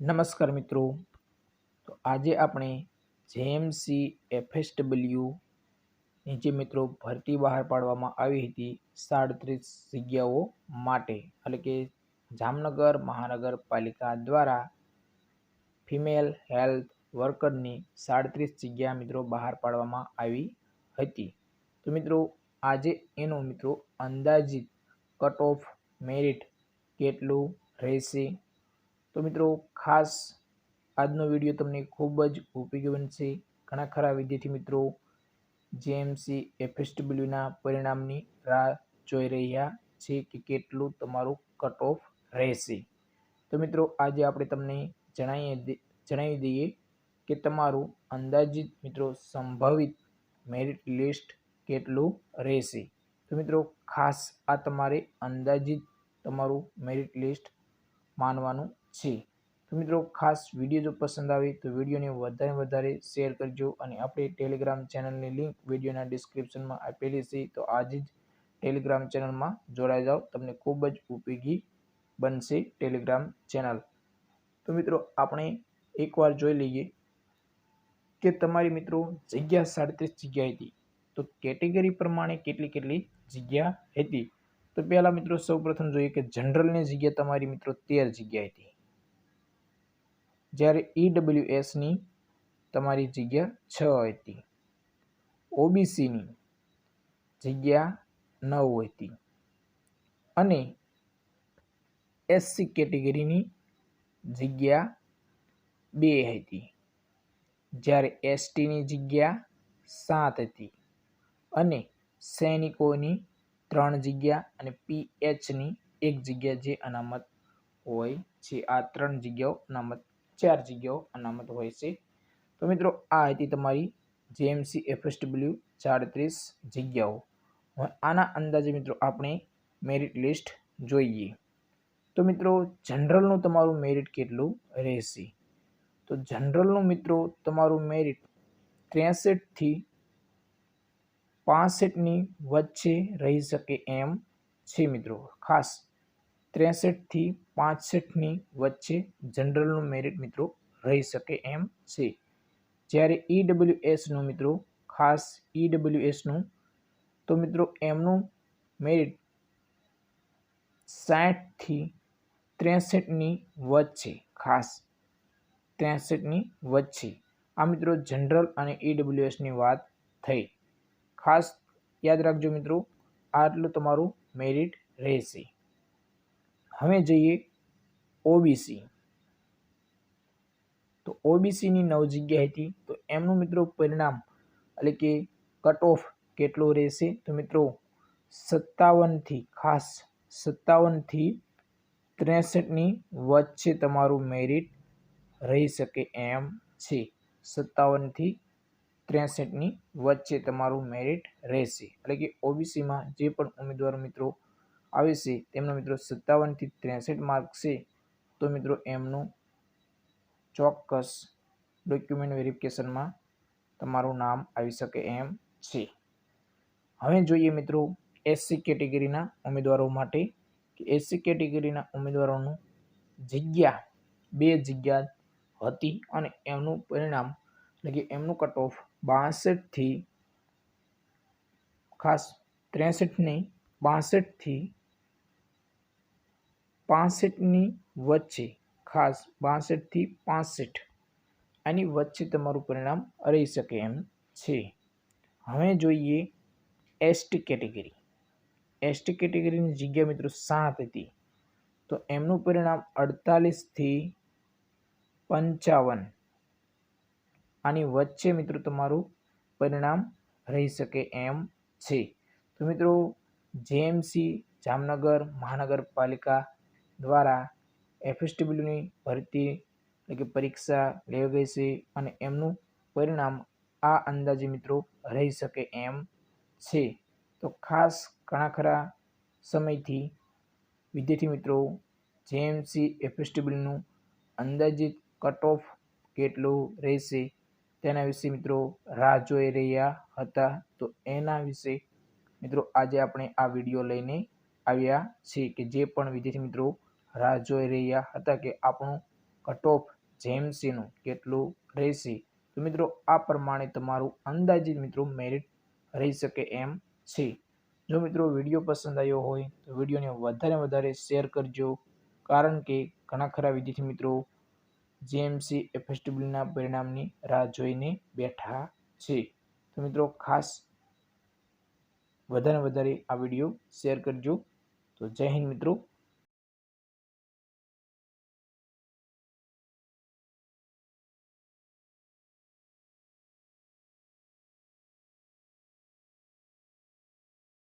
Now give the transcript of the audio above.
નમસ્કાર મિત્રો. તો આજે આપણે જેએમસી એફએસડબલ્યુ ની જે મિત્રો ભરતી બહાર પાડવામાં આવી હતી સાડત્રીસ જગ્યાઓ માટે. એટલે કે જામનગર મહાનગરપાલિકા દ્વારા ફિમેલ હેલ્થ વર્કરની સાડત્રીસ જગ્યા મિત્રો બહાર પાડવામાં આવી હતી. તો મિત્રો આજે એનો મિત્રો અંદાજિત કટ ઓફ મેરિટ કેટલું રહેશે? તો મિત્રો, ખાસ આજનો વીડિયો તમને ખૂબ જ ઉપયોગી બનશે. ઘણા ખરા વિદ્યાર્થી મિત્રો જેએમસી એફએસડબલ્યુના પરિણામની રાહ જોઈ રહ્યા છે કે કેટલું તમારું કટ ઓફ રહેશે. તો મિત્રો, આજે આપણે તમને જણાવીએ જણાવી દઈએ કે તમારું અંદાજિત મિત્રો સંભવિત મેરિટ લિસ્ટ કેટલું રહેશે. તો મિત્રો, ખાસ આ તમારે અંદાજિત તમારું મેરિટ લિસ્ટ માનવાનું છે તો મિત્રો, ખાસ વીડિયો જો પસંદ આવે તો વિડીયોને વધારે વધારે શેર કરજો અને આપણે ટેલિગ્રામ ચેનલની લિંક વિડીયોના ડિસ્ક્રિપ્શનમાં આપેલી છે, તો આજે જ ટેલિગ્રામ ચેનલમાં જોડાઈ જાઓ. તમને ખૂબ જ ઉપયોગી બનશે ટેલિગ્રામ ચેનલ. તો મિત્રો, આપણે એકવાર જોઈ લઈએ કે તમારી મિત્રો જગ્યા સાડત્રીસ જગ્યા હતી. તો કેટેગરી પ્રમાણે કેટલી કેટલી જગ્યા હતી? તો પહેલાં મિત્રો, સૌપ્રથમ જોઈએ કે જનરલની જગ્યા તમારી મિત્રો તેર જગ્યા હતી. જ્યારે ઈડબ્લ્યુએસની તમારી જગ્યા છ હતી. ઓબીસીની જગ્યા નવ હતી. અને એસસી કેટેગરીની જગ્યા બે હતી. જ્યારે એસટીની જગ્યા સાત હતી અને સૈનિકોની ત્રણ જગ્યા અને પીએચની એક જગ્યા જે અનામત હોય છે. આ ત્રણ જગ્યાઓ અનામત ચાર જગ્યાઓ અનામત હોય છે. તો મિત્રો, આ હતી તમારી જેએમસી એફએસડબલ્યુ ચાડત્રીસ જગ્યાઓ. આના અંદાજે મિત્રો આપણે મેરિટ લિસ્ટ જોઈએ. તો મિત્રો, જનરલનું તમારું મેરિટ કેટલું રહેશે? તો જનરલનું મિત્રો, તમારું મેરિટ ત્રેસઠથી પાસઠની વચ્ચે રહી શકે એમ છે મિત્રો. ખાસ ત્રેસઠથી પાસઠની વચ્ચે જનરલનું મેરિટ મિત્રો રહી શકે એમ છે. જ્યારે ઈડબ્લ્યુએસનું મિત્રો, ખાસ ઈડબ્લ્યુએસનું તો મિત્રો એમનું મેરિટ સાઠથી ત્રેસઠની વચ્ચે, ખાસ ત્રેસઠની વચ્ચે. આ મિત્રો જનરલ અને ઈડબ્લ્યુએસની વાત થઈ. ખાસ યાદ રાખજો મિત્રો, આટલું તમારું મેરિટ રહેશે. હવે જઈએ ઓબીસી તો ઓબીસીની નવ જગ્યા હતી. તો એમનું મિત્રો પરિણામ એટલે કે કટ ઓફ કેટલો રહેશે? તો મિત્રો સત્તાવનથી ખાસ સત્તાવનથી ત્રેસઠની વચ્ચે તમારું મેરિટ રહી શકે એમ છે. સત્તાવનથી ત્રેસઠની વચ્ચે તમારું મેરિટ રહેશે. એટલે કે ઓબીસીમાં જે પણ ઉમેદવાર મિત્રો આવે છે, તેમનો મિત્રો સત્તાવનથી ત્રેસઠ માર્ક છે. તો મિત્રો એમનું ચોક્કસ ડોક્યુમેન્ટ વેરિફિકેશનમાં તમારું નામ આવી શકે એમ છે. હવે જોઈએ મિત્રો એસસી કેટેગરીના ઉમેદવારો માટે કે એસસી કેટેગરીના ઉમેદવારોનું જગ્યા, બે જગ્યા હતી અને એમનું પરિણામ એટલે કે એમનું કટ ઓફ બાસઠથી ખાસ ત્રેસઠની બાસઠથી પાસઠની વચ્ચે ખાસ બાસઠથી પાસઠ. આની વચ્ચે તમારું પરિણામ રહી શકે એમ છે. હવે જોઈએ એસટી કેટેગરી. એસટી કેટેગરીની જગ્યા મિત્રો સાત હતી. તો એમનું પરિણામ અડતાલીસથી પંચાવન. આની વચ્ચે મિત્રો તમારું પરિણામ રહી શકે એમ છે. તો મિત્રો જેએમસી જામનગર મહાનગરપાલિકા દ્વારા એફએસડબલ્યુની ભરતી એટલે કે પરીક્ષા ગઈ છે અને એમનું પરિણામ આ અંદાજે મિત્રો રહી શકે એમ છે. તો ખાસ ઘણા ખરા સમયથી વિદ્યાર્થી મિત્રો, જેએમસી એફએસડબલ્યુનું અંદાજિત કટ ઓફ કેટલું રહેશે તેના વિશે મિત્રો રાહ જોઈ રહ્યા હતા. તો એના વિશે મિત્રો આજે આપણે આ વીડિયો લઈને આવ્યા છીએ કે જે પણ વિદ્યાર્થી મિત્રો રાહ જોઈ રહ્યા હતા કે આપણું કટ ઓફ જેએમસીનું કેટલું રહેશે. તો મિત્રો, આ પ્રમાણે તમારું અંદાજિત મિત્રો મેરિટ રહી શકે એમ છે. જો મિત્રો વીડિયો પસંદ આવ્યો હોય, તો વિડીયોને વધારે વધારે શેર કરજો. કારણ કે ઘણા ખરા વિદ્યાર્થી મિત્રો જેએમસી એફએસડબલ્યુના પરિણામની રાહ જોઈને બેઠા છે. તો મિત્રો, ખાસ વધારે વધારે આ વીડિયો શેર કરજો. તો જય હિન્દ મિત્રો.